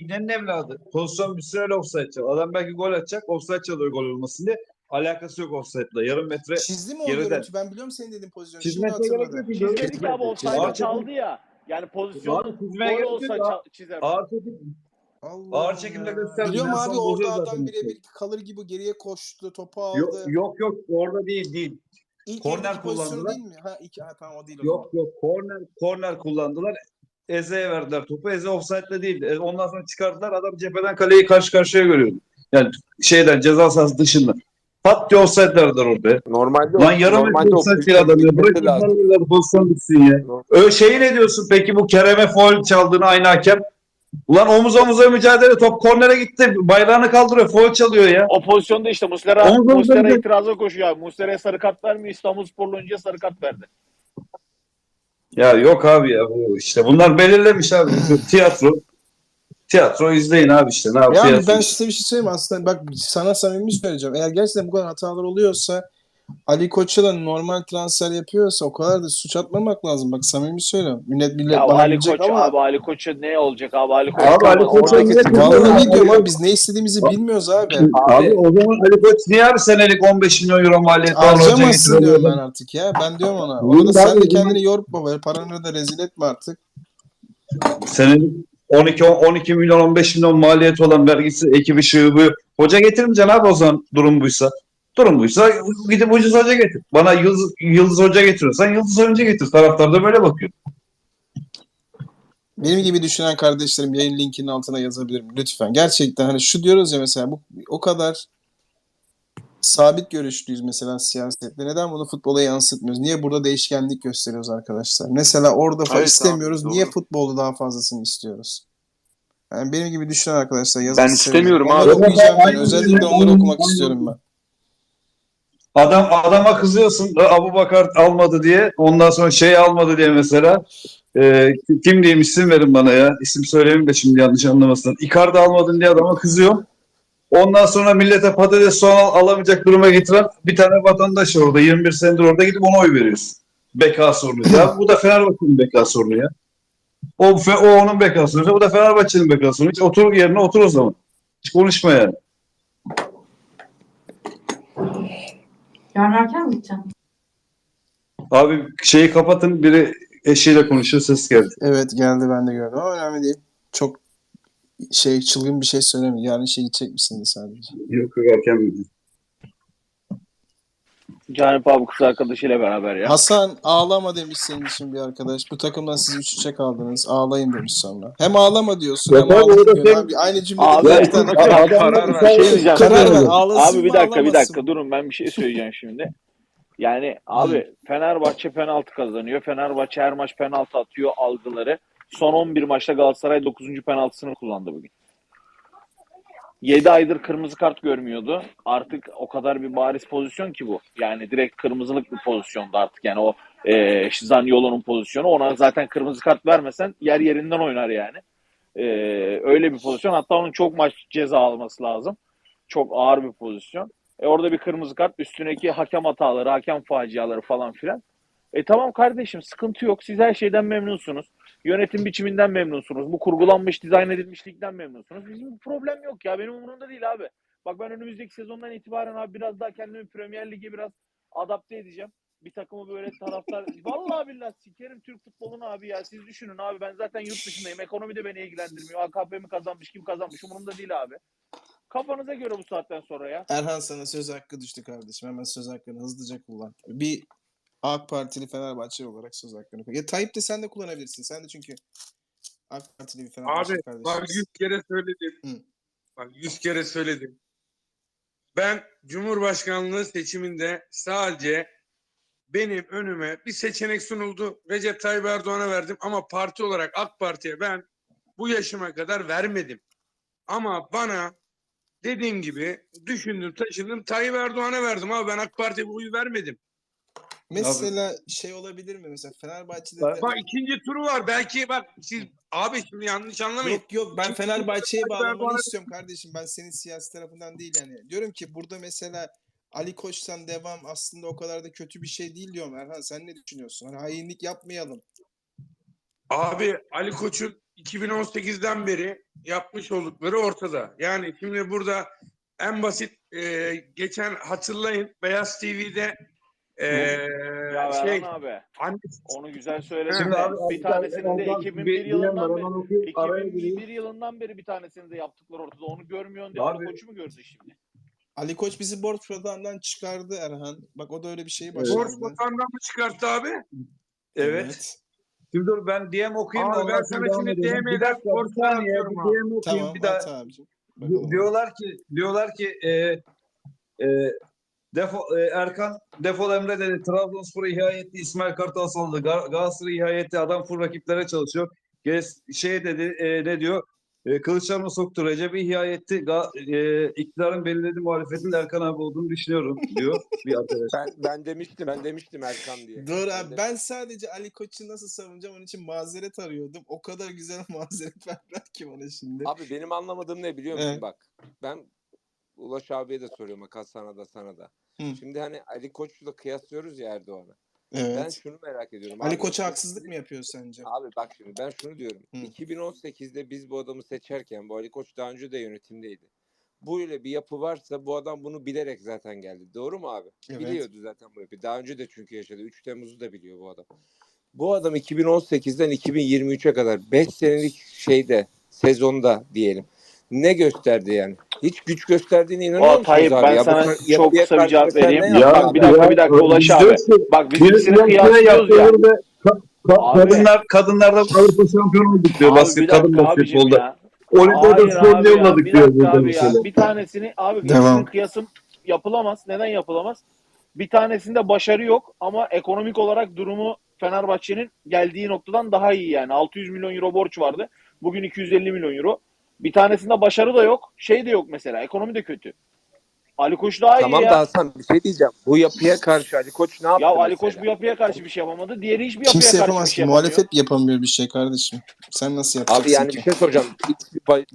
İbnenin evladı. Pozisyon bir süre offside çalıyor. Adam belki gol atacak. Offside çalıyor gol olmasın diye. Alakası yok offside'la. Yarım metre. Çizdi mi o Geriden. görüntü? Ben biliyorum senin dediğin pozisyonu. Şimdi Çizmesine gerek hatırladım. yok. Çizmedik abi offside'ı Ağır çaldı ya. Yani pozisyon Abi çizmeye gol gerek olsa yok. ça- çizer. Ağır çekim. Allah Ağır çekimde gösterdi. Biliyorum Ben abi orada adam birebir kalır gibi geriye koştu, topu aldı. Yok yok yok orada değil değil. İlk korner yarıdaki pozisyonu kullandılar. değil mi? Ha, iki, ha tamam o değil o Yok yok korner korner kullandılar. Eze'ye verdiler topu. Eze offside'le değil. E, Ondan sonra çıkardılar. Adam cepheden kaleyi karşı karşıya görüyordu. Yani şeyden ceza sahası dışında. Pat diye offside verdiler orada. Normalde Lan yarım metre normalde offside değil adam ya. Bırak insanlar pozisyon bitsin ya. Öyle şeyi ne diyorsun peki bu Kerem'e foul çaldığını aynı hakem? Ulan omuz omuza mücadele top kornere gitti. Bayrağını kaldırıyor. Foul çalıyor ya. O pozisyonda işte Muslera, Omuz Muslera omuzda- itiraza koşuyor abi. Muslera'ya sarı kart vermiyor. İstanbul Sporlu oyuncuya sarı kart verdi. Ya yok abi ya bu işte bunlar belirlemiş abi tiyatro. Tiyatro izleyin abi işte ne Ya yapıyor? abi ben size bir şey söyleyeyim aslında bak sana samimi söyleyeceğim. Eğer gerçekten bu kadar hatalar oluyorsa Ali Koç'a da normal transfer yapıyorsa o kadar da suç atmamak lazım. Bak samimi söylüyorum. Millet millet Ya bana Ali Koç ama abi Ali Koç'a ne olacak abi Ali Koç? Abi Ali Koç'a millet- vallahi diyorum abi biz ne istediğimizi bilmiyoruz abi. Abi o zaman Ali Koç niye her senelik 15 milyon euro Harcamasın getiriyor? diyorum ben artık ya. Ben diyorum ona. Orada sen abi, de kendini yorma böyle. Paranı da rezil etme artık. Senelik 12 12 milyon 15 milyon maliyeti olan vergisi ekibi şığı hoca getirmeyeceksin abi o zaman durum buysa. Durum buysa gidip ucuz hoca getir. Bana yıldız, yıldız hoca getiriyorsan yıldız oyuncu getir. Taraftar da böyle bakıyor. Benim gibi düşünen kardeşlerim yayın linkinin altına yazabilirim lütfen. Gerçekten hani şu diyoruz ya mesela bu o kadar sabit görüşlüyüz mesela siyasette. Neden bunu futbola yansıtmıyoruz? Niye burada değişkenlik gösteriyoruz arkadaşlar? Mesela orada abi, istemiyoruz. doğru. Niye futbolda daha fazlasını istiyoruz? Yani benim gibi düşünen arkadaşlar yazın. Ben istemiyorum abi. okuyacağım ben. Özellikle onları okumak istiyorum ben. Adam adama kızıyorsun Abu Bakar almadı diye. Ondan sonra şey almadı diye mesela. E, kim diyeyim isim verin bana ya. İsim söyleyeyim de şimdi yanlış anlamasın. Icardi almadın diye adama kızıyor. Ondan sonra millete patates soğan al- alamayacak duruma getiren bir tane vatandaş orada 21 senedir orada gidip ona oy veriyorsun. Beka sorunu. Ya bu da Fenerbahçe'nin beka sorunu ya. O, o onun beka sorunu. Bu da Fenerbahçe'nin beka sorunu. Hiç otur yerine otur o zaman. Hiç konuşma yani. Yarın erken mi gideceksin? Abi şeyi kapatın biri eşiyle konuşuyor ses geldi. Evet geldi ben de gördüm ama önemli değil. Çok şey çılgın bir şey söylemiyor. Yarın şey gidecek misin de sadece. Yok yok erken miydi? Canip abi kız arkadaşıyla beraber ya. Hasan ağlama demiş senin için bir arkadaş. Bu takımdan siz 3 3'e kaldınız. Ağlayın demiş sonra. Hem ağlama diyorsun Ya hem orada diyorsun. sen- Abi, aynı cümlede Abi, bir ya, tane karar ver. Şey diyeceğim. Karar ver. Ağlasın Abi bir mı, dakika bir ağlamasın dakika mı? durun ben bir şey söyleyeceğim şimdi. Yani abi Fenerbahçe penaltı kazanıyor. Fenerbahçe her maç penaltı atıyor algıları. Son 11 maçta Galatasaray 9. penaltısını kullandı bugün. 7 aydır kırmızı kart görmüyordu. Artık o kadar bir bariz pozisyon ki bu. Yani direkt kırmızılık bir pozisyonda artık. Yani o e, Zaniolo'nun pozisyonu. Ona zaten kırmızı kart vermesen yer yerinden oynar yani. E, öyle bir pozisyon. Hatta onun çok maç ceza alması lazım. Çok ağır bir pozisyon. E orada bir kırmızı kart, üstündeki hakem hataları, hakem faciaları falan filan. E tamam kardeşim sıkıntı yok. Siz her şeyden memnunsunuz. Yönetim biçiminden memnunsunuz. Bu kurgulanmış, dizayn edilmişlikten memnunsunuz. Bizim problem yok ya. Benim umurumda değil abi. Bak ben önümüzdeki sezondan itibaren abi biraz daha kendimi Premier Lig'e biraz adapte edeceğim. Bir takımı böyle taraftar... Vallahi billahi sikerim Türk futbolunu abi ya. Siz düşünün abi ben zaten yurt dışındayım. Ekonomi de beni ilgilendirmiyor. AKP mi kazanmış, kim kazanmış umurumda değil abi. Kafanıza göre bu saatten sonra ya. Erhan sana söz hakkı düştü kardeşim. Hemen söz hakkını hızlıca kullan. Bir AK Partili Fenerbahçe olarak söz hakkını kullan. Ya Tayyip de sen de kullanabilirsin. Sen de çünkü AK Partili bir Fenerbahçe Abi kardeşim. bak yüz kere söyledim. Hı. Bak yüz kere söyledim. Ben Cumhurbaşkanlığı seçiminde sadece benim önüme bir seçenek sunuldu. Recep Tayyip Erdoğan'a verdim ama parti olarak AK Parti'ye ben bu yaşıma kadar vermedim. Ama bana dediğim gibi düşündüm taşındım Tayyip Erdoğan'a verdim ama ben AK Parti'ye bu oyu vermedim. Mesela şey olabilir mi? Mesela Fenerbahçe'de de... Bak ikinci turu var belki bak siz abi şimdi yanlış anlamayın. Yok yok ben Fenerbahçe'ye bağlamanı istiyorum kardeşim. Ben senin siyasi tarafından değil yani. Diyorum ki burada mesela Ali Koç'tan devam aslında o kadar da kötü bir şey değil diyorum Erhan. Sen ne düşünüyorsun? Hani hainlik yapmayalım. Abi Ali Koç'un 2018'den beri yapmış oldukları ortada. Yani şimdi burada en basit e, geçen hatırlayın Beyaz TV'de e, Ya şey abi anne onu güzel söyledin. Şimdi abi, bir abi, tanesinin de Erkan, 2001 bir- yılından beri okuyup araya gireyim. 2001 yılından beri bir tanesini de yaptıkları ortada. Onu görmüyorsun diye Ali Koç'u mu gördün şimdi? Ali Koç bizi borç batağından çıkardı Erhan. Bak o da öyle bir şeyi Evet. borç başardı. vatandan mı çıkarttı abi? Evet. Şimdi dur ben DM okuyayım da ben sana şimdi. DM'den Bir dakika, bir borçlar saniye, atıyorum. DM okuyayım Tamam bir daha. Diyorlar ki diyorlar ki e, e, defo, e, Erkan defol Emre dedi. Trabzonspor'u ihya etti. İsmail Kartal salladı. Ga- Galatasaray'ı ihya etti. Adam full rakiplere çalışıyor. Gez, şey dedi e, ne diyor? E, Kılıçdaroğlu soktu. Recep'i ihya etti. Ga, e, iktidarın belirlediği muhalefetin Erkan abi olduğunu düşünüyorum diyor bir arkadaş. Ben, ben demiştim, ben demiştim Erkan diye. Doğru Ben abi. de- Ben sadece Ali Koç'u nasıl savunacağım onun için mazeret arıyordum. O kadar güzel mazeret verdiler ki bana şimdi. Abi benim anlamadığım ne biliyor musun Evet. bak. Ben Ulaş abiye de soruyorum Hakan sana da sana da. Hı. Şimdi hani Ali Koç'la kıyaslıyoruz ya Erdoğan'ı. Ben Evet. şunu merak ediyorum. Ali. Koç'a haksızlık mı yapıyor sence? Abi bak şimdi ben şunu diyorum. Hı. 2018'de biz bu adamı seçerken bu Ali Koç daha önce de yönetimdeydi. Böyle bir yapı varsa bu adam bunu bilerek zaten geldi. Doğru mu abi? Evet. Biliyordu zaten bu yapıyı. Daha önce de çünkü yaşadı. 3 Temmuz'u da biliyor bu adam. Bu adam 2018'den 2023'e kadar 5 senelik şeyde sezonda diyelim. Ne gösterdi yani? Hiç güç gösterdiğine inanıyor musunuz Tayyip abi? ben Ya bu sana kadar çok kısa bir cevap vereyim. Bak abi? bir dakika bir dakika Ulaş abi. Bak biz ikisini kıyaslıyoruz ya. Abi. Kadınlar, kadınlarda Avrupa şampiyonu olduk diyor basket, kadın basketbolda. ya. Olimpiyada sporunu ya. yolladık Bir diyor burada ya. mesela. Bir tanesini abi Devam. kıyasım yapılamaz. Neden yapılamaz? Bir tanesinde başarı yok ama ekonomik olarak durumu Fenerbahçe'nin geldiği noktadan daha iyi yani. 600 milyon euro borç vardı. Bugün 250 milyon euro. Bir tanesinde başarı da yok. Şey de yok mesela. Ekonomi de kötü. Ali Koç daha Tamam iyi da ya. Hasan bir şey diyeceğim. Bu yapıya karşı Ali Koç ne yaptı Ya Ali mesela? Koç bu yapıya karşı bir şey yapamadı. Diğeri hiçbir yapıya Kimse karşı bir yapamaz şey ki. yapamıyor. Muhalefet yapamıyor bir şey kardeşim. Sen nasıl yapacaksın Abi yani ki? bir şey soracağım.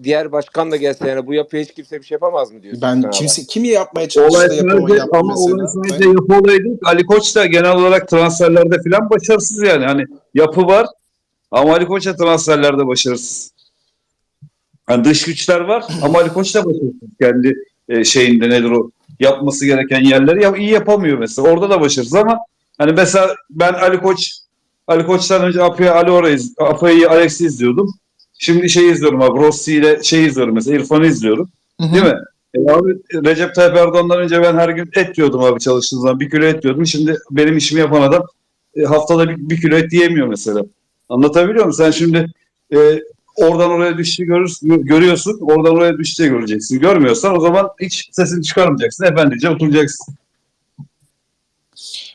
Diğer başkan da gelse yani bu yapıya hiç kimse bir şey yapamaz mı diyorsun? Ben Fenerbahçe? kimse kimi yapmaya çalıştı Olay da yapama, sadece yaptı ama olay mesela. sadece yapı olayı değil. Ali Koç da genel olarak transferlerde falan başarısız yani. Hani yapı var ama Ali Koç da transferlerde başarısız. Hani dış güçler var ama Ali Koç da başarısız. Kendi e, şeyinde nedir o yapması gereken yerleri ya, iyi yapamıyor mesela. Orada da başarısız ama hani mesela ben Ali Koç Ali Koç'tan önce Apo'yu Ali orayı Apo'yu Alex'i izliyordum. Şimdi şey izliyorum abi Rossi ile şey izliyorum mesela İrfan'ı izliyorum. Hı hı. Değil mi? E abi Recep Tayyip Erdoğan'dan önce ben her gün et yiyordum abi çalıştığım zaman. Bir kilo et yiyordum. Şimdi benim işimi yapan adam e, haftada bir, bir kilo et yiyemiyor mesela. Anlatabiliyor muyum? Sen şimdi e, oradan oraya düştüğü görürsün, görüyorsun. Oradan oraya düştüğü göreceksin. Görmüyorsan o zaman hiç sesini çıkarmayacaksın. Efendice oturacaksın.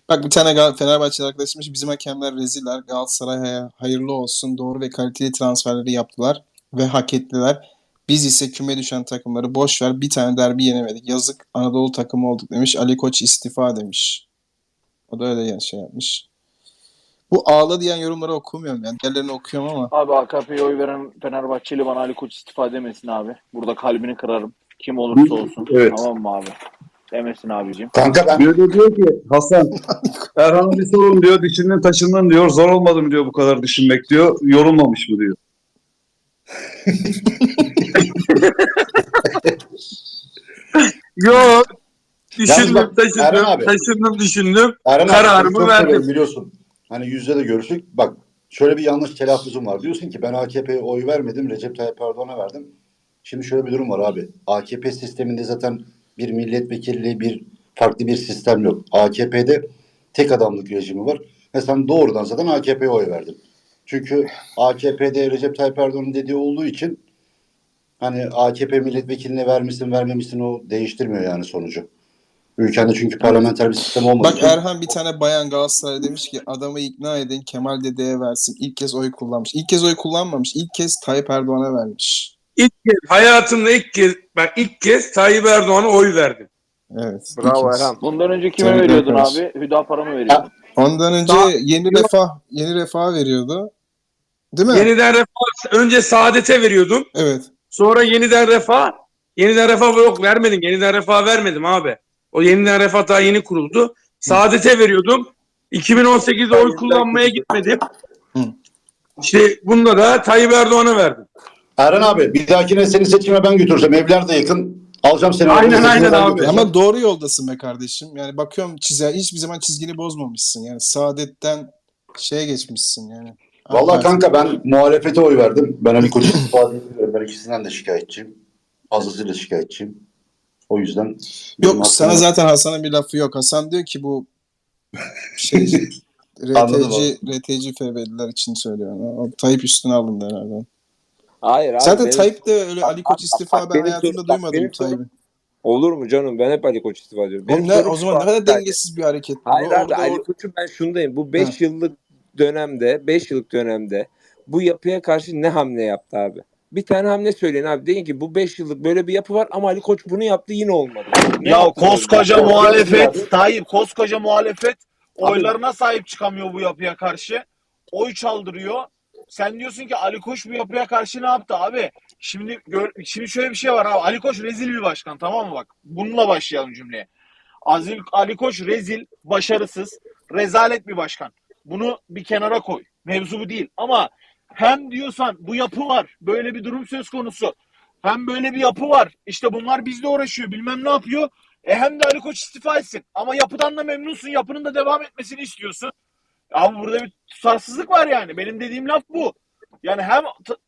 Bak bir tane Fenerbahçeli arkadaşımız bizim hakemler reziller. Galatasaray'a hayırlı olsun. Doğru ve kaliteli transferleri yaptılar ve hak ettiler. Biz ise küme düşen takımları boş ver. Bir tane derbi yenemedik. Yazık Anadolu takımı olduk demiş. Ali Koç istifa demiş. O da öyle yani şey yapmış. Bu ağla diyen yorumları okumuyorum yani. Diğerlerini okuyorum ama. Abi AKP'ye oy veren Fenerbahçeli bana Ali Koç istifa demesin abi. Burada kalbini kırarım. Kim olursa olsun. Evet. Tamam mı abi? Demesin abicim. Kanka ben Diyor, da diyor ki Hasan Erhan'a bir sorun diyor. Düşündün taşındın diyor. Zor olmadı mı diyor bu kadar düşünmek diyor. Yorulmamış mı diyor. Yok. Düşündüm, bak, taşındım, abi. taşındım, düşündüm. Erhan abi Kararımı çok verdim. biliyorsun. Hani yüzde de görüştük. Bak şöyle bir yanlış telaffuzum var. Diyorsun ki ben AKP'ye oy vermedim. Recep Tayyip Erdoğan'a verdim. Şimdi şöyle bir durum var abi. AKP sisteminde zaten bir milletvekilliği bir farklı bir sistem yok. AKP'de tek adamlık rejimi var. Ve sen doğrudan zaten AKP'ye oy verdin. Çünkü AKP'de Recep Tayyip Erdoğan'ın dediği olduğu için hani AKP milletvekiline vermişsin vermemişsin o değiştirmiyor yani sonucu. Ülkende çünkü parlamenter bir sistem olmadığı Bak Erhan bir tane bayan Galatasaray demiş ki adamı ikna edin Kemal Dede'ye versin. İlk kez oy kullanmış. İlk kez oy kullanmamış. İlk kez Tayyip Erdoğan'a vermiş. İlk kez, hayatımda ilk kez, bak ilk kez Tayyip Erdoğan'a oy verdim. Evet. Bravo. Erhan. Bundan önce kime Tabii, veriyordun arkadaş. abi? Hüdapar'a mı veriyordun? Ondan önce Daha- yeni refah yeni refah veriyordu. Değil mi? Yeniden refah, önce Saadet'e veriyordum. Evet. Sonra yeniden refah, yeniden refah yok vermedim. Yeniden refah vermedim abi. O yeniden refah daha yeni kuruldu. Saadet'e veriyordum. 2018'de oy kullanmaya gitmedim. Hı. İşte bunda da Tayyip Erdoğan'a verdim. Erhan abi bir dahakine seni seçime ben götüreceğim. Evler de yakın. Alacağım seni. Aynen, aynen abi. Ama doğru yoldasın be kardeşim. Yani bakıyorum çizer hiçbir zaman çizgini bozmamışsın. Yani saadetten şeye geçmişsin yani. Vallahi AK kanka ben muhalefete oy verdim. Ben Ali Koç'u istifa ediyorum. Ben ikisinden de şikayetçiyim. Fazlasıyla şikayetçiyim. O yüzden Yok sana zaten Hasan'ın bir lafı yok. Hasan diyor ki bu şey RTC, RTC FB'liler için söylüyor. O Tayyip üstüne alındı herhalde. Hayır abi. Zaten benim- Tayyip de öyle Ali Koç istifa bak, ben hayatımda duymadım Tayyip'i. Olur mu canım? Ben hep Ali Koç istifa ediyorum. Benim sorum o zaman ne kadar dengesiz bir hareket. Hayır abi Ali o- Koç'un ben şundayım. Bu 5 yıllık dönemde 5 yıllık dönemde bu yapıya karşı ne hamle yaptı abi? Bir tane hamle söyleyin abi. Deyin ki bu 5 yıllık böyle bir yapı var ama Ali Koç bunu yaptı yine olmadı. Ne Ya yaptı böyle? koskoca Ya, muhalefet, Tayyip koskoca muhalefet oylarına sahip çıkamıyor bu yapıya karşı. Oy çaldırıyor. Sen diyorsun ki Ali Koç bu yapıya karşı ne yaptı abi? Şimdi gör, şimdi şöyle bir şey var abi. Ali Koç rezil bir başkan tamam mı bak? Bununla başlayalım cümleye. Azil, Ali Koç rezil, başarısız, rezalet bir başkan. Bunu bir kenara koy. Mevzu bu değil. Ama hem diyorsan bu yapı var. Böyle bir durum söz konusu. Hem böyle bir yapı var. İşte bunlar bizle uğraşıyor. Bilmem ne yapıyor. E hem de Ali Koç istifa etsin. Ama yapıdan da memnunsun. Yapının da devam etmesini istiyorsun. Abi burada bir tutarsızlık var yani. Benim dediğim laf bu. Yani hem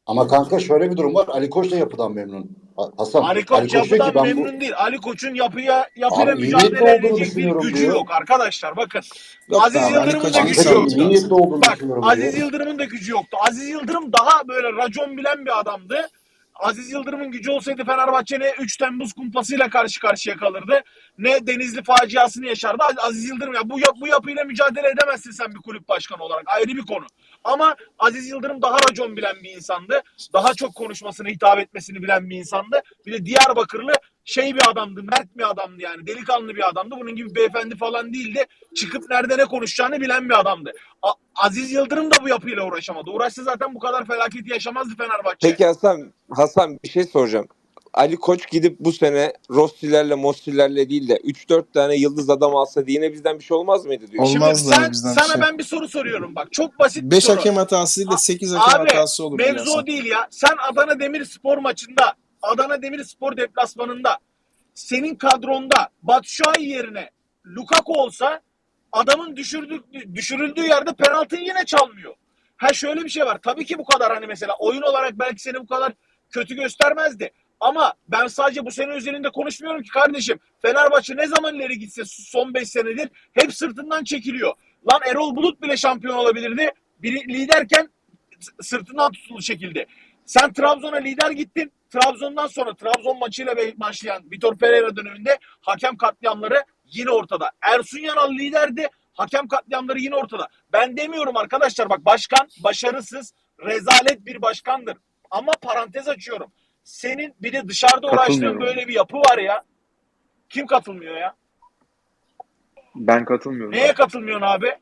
Ama kanka şöyle bir durum var. Ali Koç da yapıdan memnun. Ha- Hasan. Ali Koç diyor ki yapıdan ben bu- memnun değil. Ali Koç'un yapıya yapıyla Abi mücadele edecek bir gücü diyor. yok arkadaşlar. Bakın. Yok Aziz Ali Yıldırım'ın Koç da gücü Kanka yok. çok iyi niyetli olduğunu Bak. Aziz. Yıldırım'ın da gücü yoktu. Aziz Yıldırım daha böyle racon bilen bir adamdı. Aziz Yıldırım'ın gücü olsaydı Fenerbahçe ne 3 Temmuz kumpasıyla karşı karşıya kalırdı. Ne Denizli faciasını yaşardı. Aziz Yıldırım ya bu yap, bu yapıyla mücadele edemezsin sen bir kulüp başkanı olarak. Ayrı bir konu. Ama Aziz Yıldırım daha racon bilen bir insandı. Daha çok konuşmasını, hitap etmesini bilen bir insandı. Bir de Diyarbakırlı şey bir adamdı, mert bir adamdı yani. Delikanlı bir adamdı. Bunun gibi beyefendi falan değildi. Çıkıp nerede ne konuşacağını bilen bir adamdı. A- Aziz Yıldırım da bu yapıyla uğraşamadı. Uğraşsa zaten bu kadar felaketi yaşamazdı Fenerbahçe. Peki Hasan, Hasan bir şey soracağım. Ali Koç gidip bu sene Rossi'lerle Mossi'lerle değil de 3-4 tane yıldız adam alsa diye yine bizden bir şey olmaz mıydı diyor. Olmaz. Şimdi Olmazdı sen, bizden sana şey. ben bir soru soruyorum bak. Çok basit bir 5 soru. hakem hatası değil de 8 hakem Abi, hatası olur. Mevzu o değil ya. Sen Adana Demirspor maçında, Adana Demirspor deplasmanında senin kadronda Batshuayi yerine Lukaku olsa adamın düşürdüğü, düşürüldüğü yerde penaltıyı yine çalmıyor. Ha şöyle bir şey var. Tabii ki bu kadar hani mesela oyun olarak belki seni bu kadar kötü göstermezdi. Ama ben sadece bu sene özelinde konuşmuyorum ki kardeşim. Fenerbahçe ne zaman ileri gitse son 5 senedir hep sırtından çekiliyor. Lan Erol Bulut bile şampiyon olabilirdi. Biri liderken sırtından tutulu şekilde. Sen Trabzon'a lider gittin. Trabzon'dan sonra Trabzon maçıyla başlayan Vitor Pereira döneminde hakem katliamları yine ortada. Ersun Yanal liderdi. Hakem katliamları yine ortada. Ben demiyorum arkadaşlar bak başkan başarısız, rezalet bir başkandır. Ama parantez açıyorum. Senin bir de dışarıda uğraştığın böyle bir yapı var ya. Kim katılmıyor ya? Ben katılmıyorum. Neye katılmıyorsun abi?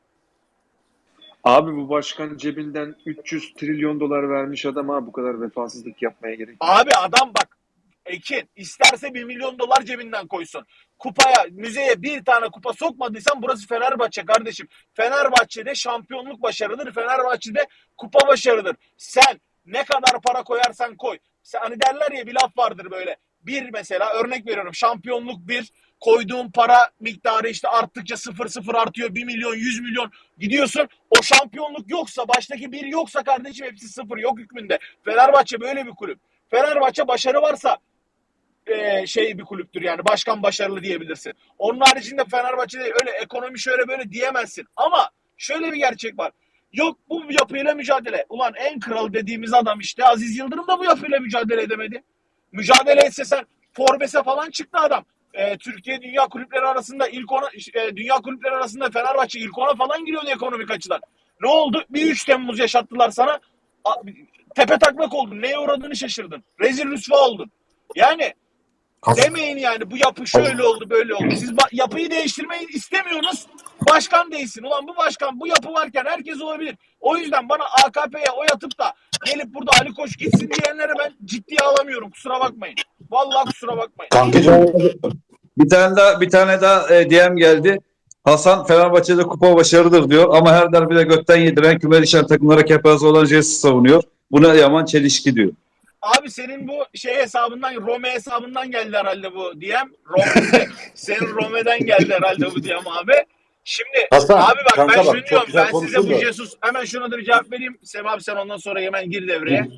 Abi bu başkan cebinden 300 trilyon dolar vermiş adama bu kadar vefasızlık yapmaya gerek yok. Abi adam bak Ekin isterse bir milyon dolar cebinden koysun. Kupaya, müzeye bir tane kupa sokmadıysan burası Fenerbahçe kardeşim. Fenerbahçe'de şampiyonluk başarıdır. Fenerbahçe'de kupa başarıdır. Sen ne kadar para koyarsan koy. Sen, hani derler ya bir laf vardır böyle. Bir mesela örnek veriyorum şampiyonluk bir koyduğun para miktarı işte arttıkça sıfır sıfır artıyor. 1 milyon 100 milyon gidiyorsun. O şampiyonluk yoksa baştaki bir yoksa kardeşim hepsi sıfır yok hükmünde. Fenerbahçe böyle bir kulüp. Fenerbahçe başarı varsa e, şey bir kulüptür yani başkan başarılı diyebilirsin. Onun haricinde Fenerbahçe'de öyle ekonomi şöyle böyle diyemezsin. Ama şöyle bir gerçek var. Yok bu yapıyla mücadele. Ulan en kral dediğimiz adam işte Aziz Yıldırım da bu yapıyla mücadele edemedi. Mücadele etse sen Forbes'e falan çıktı adam. E, Türkiye Dünya Kulüpleri arasında ilk ona e, Dünya Kulüpleri arasında Fenerbahçe ilk ona falan giriyordu ekonomik açıdan. Ne oldu? Bir 3 Temmuz yaşattılar sana. A, tepe taklak oldun. Neye uğradığını şaşırdın. Rezil rüsva oldun. Yani demeyin yani bu yapı şöyle oldu böyle oldu. Siz yapıyı değiştirmeyi istemiyorsunuz. Başkan değilsin. Ulan bu başkan bu yapı varken herkes olabilir. O yüzden bana AKP'ye oy atıp da gelip burada Ali Koç gitsin diyenlere ben ciddiye alamıyorum. Kusura bakmayın. Vallahi kusura bakmayın. Kankacığım Bir tane daha bir tane daha e, DM geldi. Hasan Fenerbahçe'de kupa başarıdır diyor ama her derbide götten yediren küme düşen takımlara kepaze olan Jesus savunuyor. Bu ne yaman çelişki diyor. Abi senin bu şey hesabından, Rome hesabından geldi herhalde bu DM. Rome, senin Rome'den geldi herhalde bu DM abi. Şimdi Hasan, abi bak ben bak, şunu diyorum. Ben size bu da. Jesus hemen şuna da bir cevap vereyim. Sem abi sen ondan sonra hemen gir devreye.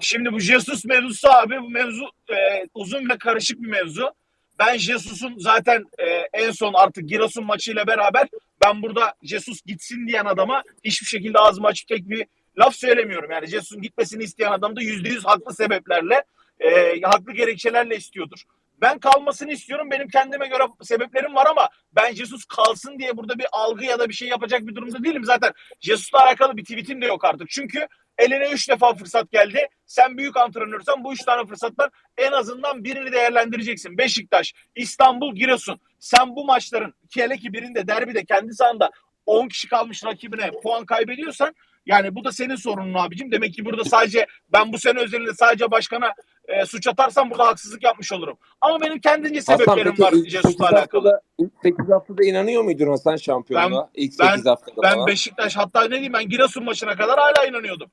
Şimdi bu Jesus mevzusu abi bu mevzu e, uzun ve karışık bir mevzu. Ben Jesus'un zaten e, en son artık Giresun maçıyla beraber ben burada Jesus gitsin diyen adama hiçbir şekilde ağzımı açıp tek bir laf söylemiyorum. Yani Jesus'un gitmesini isteyen adam da yüzde yüz haklı sebeplerle, e, haklı gerekçelerle istiyordur. Ben kalmasını istiyorum. Benim kendime göre sebeplerim var ama ben Jesus kalsın diye burada bir algı ya da bir şey yapacak bir durumda değilim. Zaten Jesus'la alakalı bir tweetim de yok artık. Çünkü eline üç defa fırsat geldi. Sen büyük antrenörsen bu üç tane fırsattan en azından birini değerlendireceksin. Beşiktaş, İstanbul, Giresun. Sen bu maçların ki hele ki birinde derbide kendi sahanda 10 kişi kalmış rakibine puan kaybediyorsan yani bu da senin sorunun abicim. Demek ki burada sadece ben bu sene özelinde sadece başkana e, suç atarsam burada haksızlık yapmış olurum. Ama benim kendince sebeplerim peki var ilk 8 Jesus'la alakalı. haftada, ilk 8 haftada inanıyor muydun Hasan şampiyonluğa? ilk ben- 8 haftada Ben falan. Beşiktaş hatta ne diyeyim ben Giresun maçına kadar hala inanıyordum.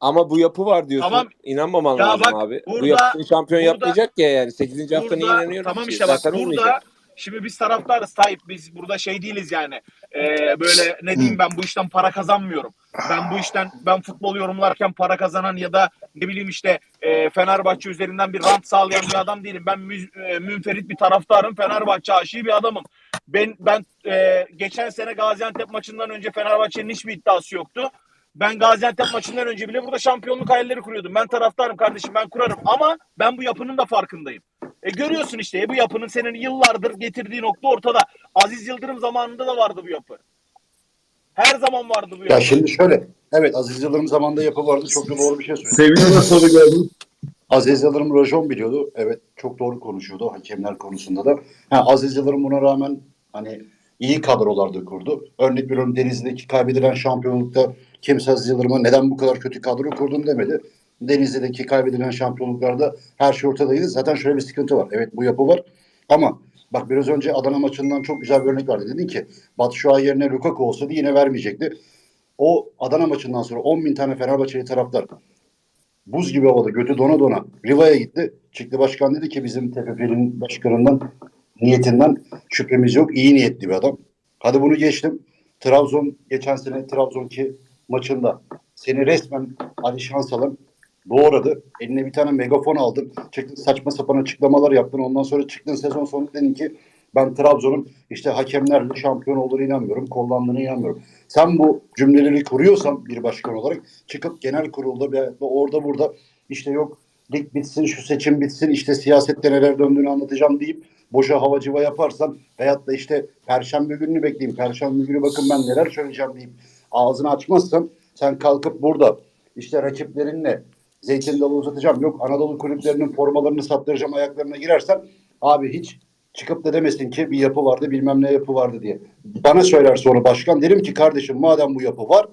Ama bu yapı var diyorsun. Tamam. İnanmaman Ya lazım bak, abi. bu burada- yapı seni şampiyon burada- yapmayacak ya yani. 8. hafta Burada- inanıyorum tamam işte bak Zaten burada olmayacak. Şimdi biz taraftarız Tayyip biz burada şey değiliz yani. Ee, böyle ne diyeyim ben bu işten para kazanmıyorum. Ben bu işten ben futbol yorumlarken para kazanan ya da ne bileyim işte e, Fenerbahçe üzerinden bir rant sağlayan bir adam değilim. Ben müz- e, münferit bir taraftarım. Fenerbahçe aşığı bir adamım. Ben ben e, geçen sene Gaziantep maçından önce Fenerbahçe'nin hiçbir iddiası yoktu. Ben Gaziantep maçından önce bile burada şampiyonluk hayalleri kuruyordum. Ben taraftarım kardeşim ben kurarım ama ben bu yapının da farkındayım. E görüyorsun işte bu yapının senin yıllardır getirdiği nokta ortada. Aziz Yıldırım zamanında da vardı bu yapı. Her zaman vardı bu yapı. Ya şimdi şöyle. Evet Aziz Yıldırım zamanında yapı vardı. Çok da doğru bir şey söyledi. Sevinç'e soru geldi. Aziz Yıldırım rajon biliyordu. Evet çok doğru konuşuyordu hakemler konusunda da. Ha, Aziz Yıldırım buna rağmen hani iyi kadrolarda kurdu. Örnek veriyorum Denizli'deki kaybedilen şampiyonlukta kimse Yıldırım'a neden bu kadar kötü kadro kurdun demedi. Denizli'deki kaybedilen şampiyonluklarda her şey ortadaydı. Zaten şöyle bir sıkıntı var. Evet bu yapı var ama bak biraz önce Adana maçından çok güzel bir örnek vardı. Dedin ki Batu Şuay yerine Lukaku olsaydı yine vermeyecekti. O Adana maçından sonra 10 bin tane Fenerbahçeli taraftar buz gibi havada götü dona dona Riva'ya gitti. Çıktı başkan dedi ki bizim TFF'nin başkanından niyetinden şüphemiz yok. İyi niyetli bir adam. Hadi bunu geçtim. Trabzon geçen sene Trabzonki maçında seni resmen Ali Şansalan doğradı. Eline bir tane megafon aldın. Çıktın saçma sapan açıklamalar yaptın. Ondan sonra çıktın sezon sonunda dedin ki ben Trabzon'un işte hakemlerle şampiyon olduğunu inanmıyorum. Kollandığına inanmıyorum. Sen bu cümleleri kuruyorsan bir başkan olarak çıkıp genel kurulda bir orada burada işte yok lig bitsin şu seçim bitsin işte siyasette neler döndüğünü anlatacağım deyip boşa havacıva yaparsan veyahut da işte perşembe gününü bekleyeyim perşembe günü bakın ben neler söyleyeceğim deyip ağzını açmazsan sen kalkıp burada işte rakiplerinle zeytin dalı uzatacağım yok Anadolu kulüplerinin formalarını sattıracağım ayaklarına girersen abi hiç çıkıp da demesin ki bir yapı vardı bilmem ne yapı vardı diye. Bana söyler sonra başkan derim ki kardeşim madem bu yapı var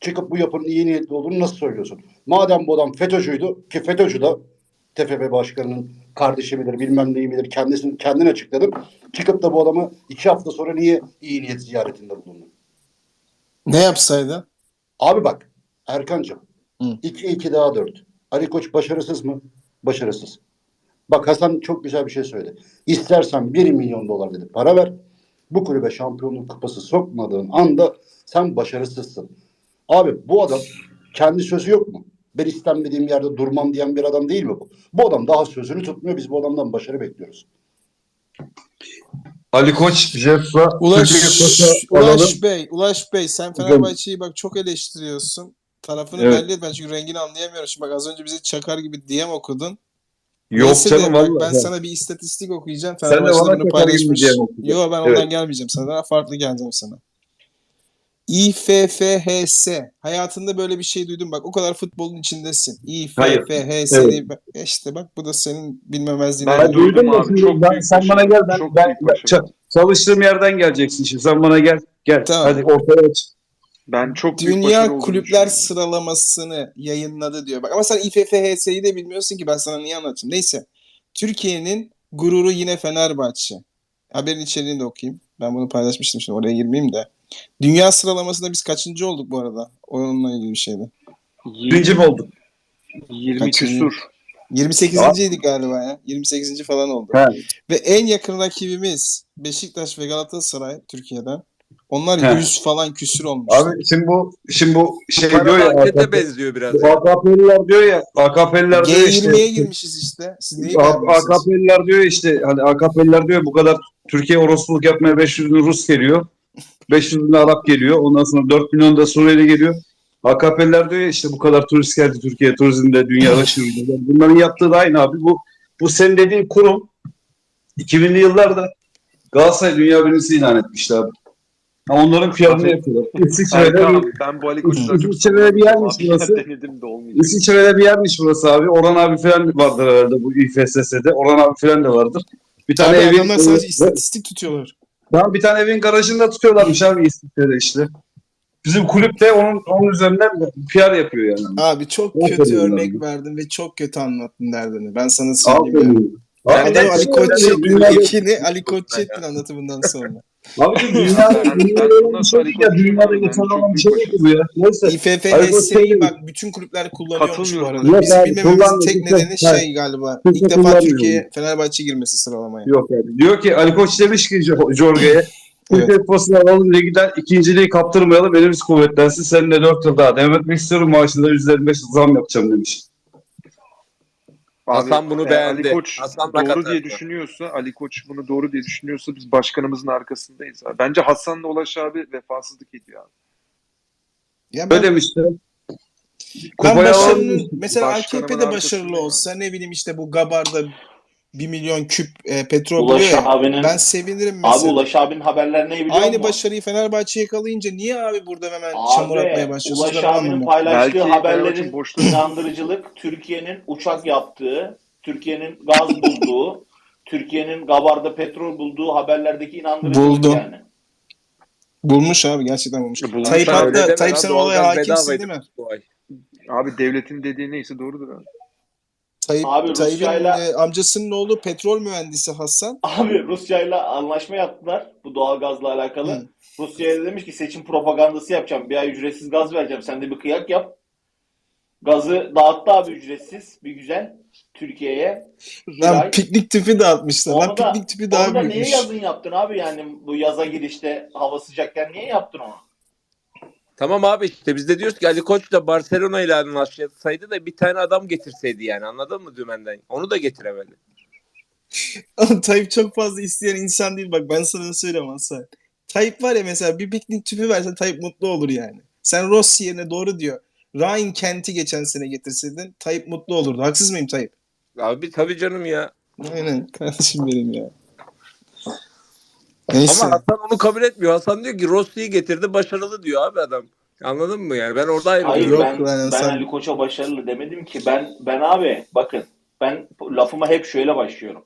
çıkıp bu yapının iyi niyetli olduğunu nasıl söylüyorsun? Madem bu adam FETÖ'cüydü ki FETÖ'cü de TFF başkanının kardeşi midir bilmem neyi midir kendisini kendin açıkladım. Çıkıp da bu adamı iki hafta sonra niye iyi niyet ziyaretinde bulundun? Ne yapsaydı? Abi bak Erkancığım Hı. 2-2 daha 4. Ali Koç başarısız mı? Başarısız. Bak Hasan çok güzel bir şey söyledi. İstersen 1 milyon dolar dedi para ver. Bu kulübe şampiyonluk kupası sokmadığın anda sen başarısızsın. Abi bu adam kendi sözü yok mu? Ben istenmediğim yerde durmam diyen bir adam değil mi bu? Bu adam daha sözünü tutmuyor. Biz bu adamdan başarı bekliyoruz. Ali Koç, Jeff'la Ulaş. Ulaş Bey, Ulaş Bey sen Fenerbahçe'yi bak çok eleştiriyorsun. Tarafını Evet. belli et. Ben çünkü rengini anlayamıyorum. Şimdi bak az önce bize çakar gibi DM okudun. Yok Neyse canım bak, ben sana bir istatistik okuyacağım. Fenerbahçe'de bunu paylaşmış. Yok ben Evet. ondan gelmeyeceğim sana. Daha farklı geleceğim sana. İFFHS. Hayatında böyle bir şey duydun. Bak o kadar futbolun içindesin. İFFHS Evet. diye. Bak, işte bak bu da senin bilmemezliğin. Ben Ben duydum abi, şimdi çok ben, sen başarı. bana gel ben, Çok ben ça- çalıştığım yerden geleceksin şimdi. Sen bana gel. Gel. Tamam. Hadi ortaya aç. Ben çok büyük Dünya Kulüpler. Sıralamasını yayınladı diyor. Bak ama sen İFFHS'yi de bilmiyorsun ki ben sana niye anlatayım. Neyse. Türkiye'nin gururu yine Fenerbahçe. Haberin içeriğini de okuyayım. Ben bunu paylaşmıştım şimdi oraya girmeyeyim de. Dünya sıralamasında biz kaçıncı olduk bu arada? Onunla ilgili bir şeydi. Birinci mi olduk? 20 Kaçıncı? küsur. 28.ydik galiba ya. 28. falan oldu. He. Ve en yakın rakibimiz Beşiktaş ve Galatasaray Türkiye'den. Onlar He. 100 falan küsür olmuş. Abi şimdi bu şimdi bu şey diyor ya AKP, benziyor biraz. bu AKP'liler diyor ya AKP'liler diyor işte G20'ye girmişiz işte. Siz neyi A-? AKP'liler diyor işte hani AKP'liler diyor bu kadar Türkiye orospuluk yapmaya 500 bin Rus geliyor. 500 bin Arap geliyor. Ondan sonra 4 milyon da Suriyeli geliyor. AKP'liler diyor ya işte bu kadar turist geldi Türkiye turizmde dünyada şimdi. Bunların yaptığı da aynı abi. Bu bu senin dediğin kurum 2000'li yıllarda Galatasaray dünya birincisi ilan etmişti abi. Ha, onların Abi, yapıyorlar. İsviçre'de bir, ben bu Ali çok İsviçre'de bir yermiş Abi burası. denedim de olmayacak. İsviçre'de bir yermiş burası abi. Orhan abi falan vardır herhalde bu İFSS'de. Orhan abi falan da vardır. Bir tane Abi evin adamlar sadece istatistik tutuyorlar. Tamam, bir tane evin garajında tutuyorlarmış abi İsviçre'de işte. Bizim kulüp de onun onun üzerinden PR yapıyor yani. Abi çok Aferin kötü örnek verdin ve çok kötü anlattın derdini. Ben sana söyleyeyim. ya. Aferin. Ben Abi, Ali Koç ettin. dünyada- Ekini Ali Koç ettin anlatımından sonra. Abi dünyada, dünyada şey değil ya. Dünyada geçen olan bir şey bu ya. Neyse. İFFS'yi söyledi. bak bütün kulüpler kullanıyormuş bu arada. Yok Bizim abi, bilmememizin tek nedeni şey galiba. İlk defa kullanmıyor Türkiye Fenerbahçe girmesi sıralamaya. Yok abi. Diyor ki Ali Koç demiş ki Jo- Jorge'ye Türkiye Kupası'nı alalım ligden ikinciliği kaptırmayalım elimiz kuvvetlensin. Seninle 4 yıl daha devam etmek istiyorum maaşında %25 zam yapacağım demiş. Hasan bunu eğer beğendi. Ali Koç Hasan doğru katıldı. diye düşünüyorsa, Ali Koç bunu doğru diye düşünüyorsa biz başkanımızın arkasındayız. Abi. Bence Hasan'la Ulaş abi vefasızlık ediyor abi. Ya ben, Öyle demişti. ben Kupayı başarının alalım. mesela Başkanımın AKP'de başarılı olsa ne bileyim işte bu Gabar'da 1 milyon küp e, petrol Ulaş buluyor ya. abinin Ben sevinirim abi mesela. Ulaş abinin haberler ne biliyor Aynı musun? başarıyı Fenerbahçe yakalayınca niye abi burada hemen Abi, çamur atmaya başlıyorsunuz? Ulaş abinin paylaştığı Belki haberlerin boşluğu inandırıcılık Türkiye'nin uçak yaptığı, Türkiye'nin gaz bulduğu, Türkiye'nin Gabar'da petrol bulduğu haberlerdeki inandırıcılık Buldu. yani. Bulmuş abi gerçekten bulmuş. Bulmuş Tayyip abi, hatta Tayyip sen olaya hakimsin değil mi? bu ay. Abi devletin dediği neyse doğrudur abi. Tayyip, Abi Tayyip'in Rusya'yla- e, amcasının oğlu petrol mühendisi Hasan. Abi Rusya'yla anlaşma yaptılar bu doğalgazla alakalı. Hı. Rusya'ya demiş ki seçim propagandası yapacağım. Bir ay ücretsiz gaz vereceğim. Sen de bir kıyak yap. Gazı dağıttı abi ücretsiz. Bir güzel. Türkiye'ye. Lan ay. piknik tüpü dağıtmışlar. Lan Onu da- piknik tüpü daha Onu da niye yazın yaptın abi yani bu yaza girişte hava sıcakken niye yaptın onu? Tamam abi işte biz de diyoruz ki Ali Koç da Barcelona ile anlaşsaydı da bir tane adam getirseydi yani anladın mı dümenden? Onu da getiremedi. Tayyip çok fazla isteyen insan değil bak ben sana söyleyeyim Hasan. Tayyip var ya mesela bir piknik tüpü versen Tayyip mutlu olur yani. Sen Rossi yerine doğru diyor. Rhein kenti geçen sene getirseydin Tayyip mutlu olurdu. Haksız mıyım Tayyip? Abi tabii canım ya. Aynen kardeşim benim ya. Neyse. Ama Hasan onu kabul etmiyor. Hasan diyor ki Rossi'yi getirdi başarılı diyor abi adam. Anladın mı yani? Ben orada Hayır ayrılıyorum. Yok ben, ben sen- Ali Koç'a başarılı demedim ki. Ben ben abi bakın ben lafıma hep şöyle başlıyorum.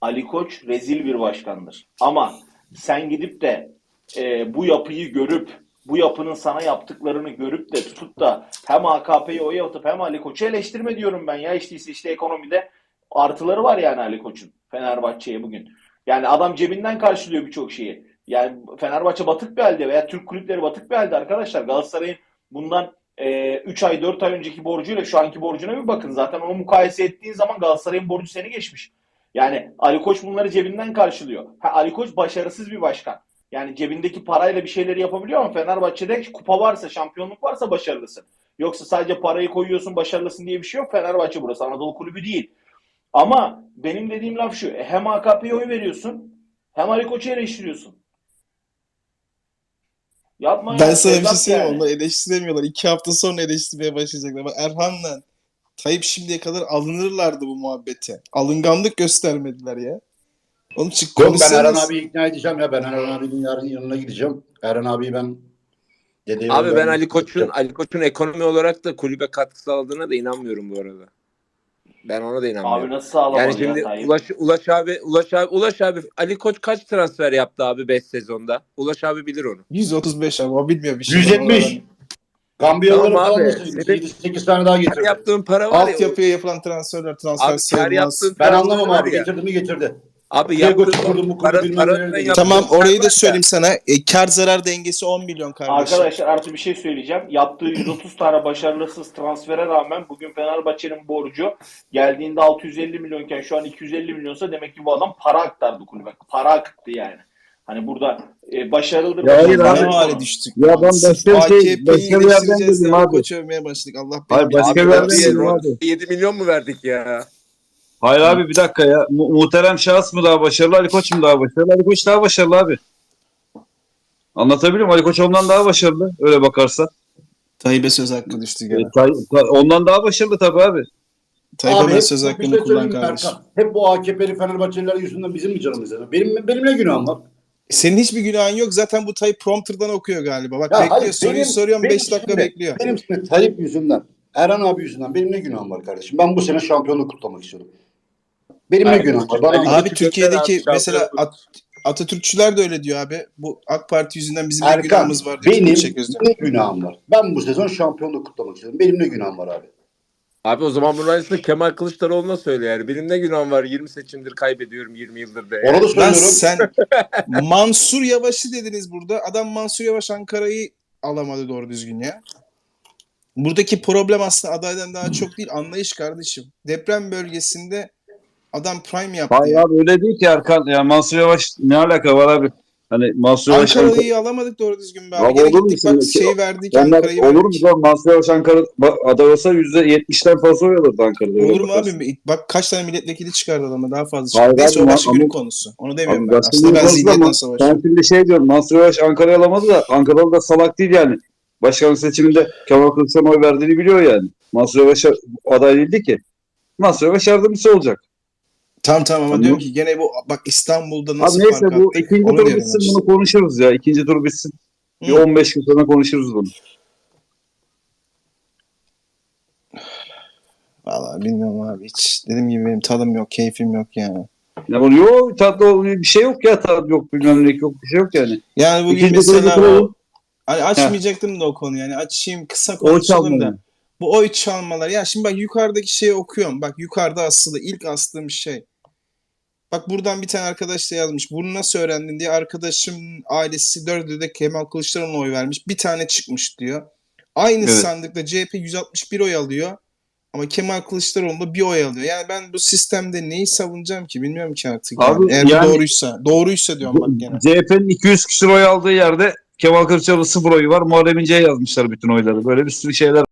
Ali Koç rezil bir başkandır. Ama sen gidip de e, bu yapıyı görüp bu yapının sana yaptıklarını görüp de tutup da hem AKP'yi oya atıp hem Ali Koç'u eleştirme diyorum ben ya işte işte ekonomide artıları var yani Ali Koç'un Fenerbahçe'ye bugün. Yani adam cebinden karşılıyor birçok şeyi. Yani Fenerbahçe batık bir halde veya Türk kulüpleri batık bir halde arkadaşlar. Galatasaray'ın bundan 3 ay 4 ay önceki borcuyla şu anki borcuna bir bakın. Zaten onu mukayese ettiğin zaman Galatasaray'ın borcu seni geçmiş. Yani Ali Koç bunları cebinden karşılıyor. Ha, Ali Koç başarısız bir başkan. Yani cebindeki parayla bir şeyleri yapabiliyor ama Fenerbahçe'de kupa varsa, şampiyonluk varsa başarılısın. Yoksa sadece parayı koyuyorsun başarılısın diye bir şey yok. Fenerbahçe burası Anadolu kulübü değil. Ama benim dediğim laf şu. Hem AKP'ye oy veriyorsun hem Ali Koç'u eleştiriyorsun. Yapma Ben ya, sana bir şey söyleyeyim. yani. Onlar eleştiremiyorlar. İki hafta sonra eleştirmeye başlayacaklar. Bak Erhan'la Tayyip şimdiye kadar alınırlardı bu muhabbete. Alınganlık göstermediler ya. Oğlum çık Yok ben Erhan konuşsanız. abiyi ikna edeceğim ya. Ben Erhan abinin yarın yanına gideceğim. Erhan abiyi ben dedeye Abi ben vermek Ali Koç'un. Ali Koç'un ekonomi olarak da kulübe katkı sağladığına da inanmıyorum bu arada. Ben ona da inanmıyorum. Abi nasıl sağlamadı Yani ya şimdi Tayyip? Ulaş, Ulaş abi Ulaş abi Ulaş abi Ali Koç kaç transfer yaptı abi 5 sezonda? Ulaş abi bilir onu. 135 abi o bilmiyor bir şey. 170. Gambiyalıları Tamam falan abi. Senin- 7-8 tane daha Her getirdi. yaptığın para var ya. Altyapıya yapılan transferler transfer sayılmaz. Ben anlamam abi. ya. Getirdi mi getirdi. Abi Diego yaptığı Çukur'un bu kulübü para, bilmem Tamam orayı da söyleyeyim sana. E, kar zarar dengesi 10 milyon kardeşim. Arkadaşlar artı bir şey söyleyeceğim. Yaptığı 130 tane başarısız transfere rağmen bugün Fenerbahçe'nin borcu geldiğinde 650 milyonken şu an 250 milyonsa demek ki bu adam para aktardı kulübe. Para akıttı yani. Hani burada e, başarılıdır. Ya hayır abi. Hale düştük. Ya ben başka bir şey- başka bir yerden dedim abi. Koç övmeye başladık. Allah Hayır, belanı başka bir yerden dedim Rossi'ye abi. 7 milyon mu verdik ya? Hayır abi bir dakika ya. Mu- muhterem şahıs mı daha başarılı, Ali Koç mu daha başarılı? Ali Koç daha başarılı abi. Anlatabiliyor muyum? Ali Koç ondan daha başarılı öyle bakarsan. Tayyip'e söz hakkı düştü E, gene. tay- ta- ondan daha başarılı tabii abi. Tayyip'e Abi ben söz bir hakkını şey kullan söyleyeyim mi kardeşim. Erkan? Hep bu AKP'li Fenerbahçeliler yüzünden bizim mi canımız yanıyor? Benim, benim ne günahım var? Senin hiçbir günahın yok. Zaten bu Tayyip prompter'dan okuyor galiba. Bak Ya bekliyor. hayır, soruyu benim- soruyorum benim 5 dakika şimdi- bekliyor. Benim şimdi Tayyip yüzünden, Erhan abi yüzünden benim ne günahım var kardeşim? Ben bu sene şampiyonluk kutlamak istiyorum. Benim ne günahım var? Bana Abi Türkiye'deki mesela. At- Atatürkçüler de öyle diyor abi. Bu AK Parti yüzünden bizim ne Erkan, günahımız var diyor. benim. Çekiyoruz diyor. ne günahım var? Ben bu sezon şampiyonluk kutlamak istiyorum. Benim ne günahım var abi? Abi o zaman bunun aynısını Kemal Kılıçdaroğlu'na söyle yani. Benim ne günahım var 20 seçimdir kaybediyorum 20 yıldır de. Ona da Lan söylüyorum. sen Mansur Yavaş'ı dediniz burada. Adam Mansur Yavaş Ankara'yı alamadı doğru düzgün ya. Buradaki problem aslında adaydan daha çok değil anlayış kardeşim. Deprem bölgesinde adam prime yaptı. Hayır ya. abi öyle değil ki Erkan. Ya Mansur Yavaş ne alaka var abi? Hani Mansur Yavaş Ankara'yı alamadık doğru düzgün be abi. Abi olur mu bak şey verdik Onlar Ankara'yı olur mu? lan? Mansur Yavaş Ankara aday olsa %70'den fazla oy alırdı Ankara'da. Olur mu abi? Bak kaç tane milletvekili çıkardı adama daha fazla Hayır çıkardı. Neyse o başka ama- bir konusu. Onu demiyorum Abi ben. Aslında ben zihniyetten ama savaşıyorum. Ben şimdi şey diyorum. Mansur Yavaş Ankara'yı alamadı da Ankaralı da salak değil yani. Başkanlık seçiminde Kemal Kılıçdaroğlu'na oy verdiğini biliyor yani. Mansur Yavaş aday değildi ki. Mansur Yavaş yardımcısı olacak. Tamam tamam ama Tamam. diyorum ki gene bu bak İstanbul'da Abi nasıl neyse fark bu attık? ikinci Onu tur bitsin bunu konuşuruz ya. İkinci tur bitsin. Bir Hı. 15 gün sonra konuşuruz bunu. Vallahi bilmiyorum abi hiç. Dediğim gibi benim tadım yok, keyfim yok yani. Ya bunu yok tatlı bir şey yok ya tadı yok bilmem ne yok bir şey yok yani. Yani bugün İkinci turu mesela bitirelim. o, hani açmayacaktım da o konuyu yani açayım kısa konuşalım da. çalmayın. Bu oy çalmalar. Ya şimdi bak yukarıdaki şeyi okuyorum. Bak yukarıda aslında ilk astığım şey. Bak buradan bir tane arkadaş da yazmış. Bunu nasıl öğrendin diye arkadaşım ailesi dördü de Kemal Kılıçdaroğlu'na oy vermiş. Bir tane çıkmış diyor. Aynı Evet. sandıkta CHP 161 oy alıyor. Ama Kemal Kılıçdaroğlu da bir oy alıyor. Yani ben bu sistemde neyi savunacağım ki bilmiyorum ki artık. yani. Abi Eğer bu yani- doğruysa. Doğruysa diyorum bak gene. CHP'nin 200 küsur oy aldığı yerde Kemal Kılıçdaroğlu sıfır oyu var. Muharrem İnce'ye yazmışlar bütün oyları. Böyle bir sürü şeyler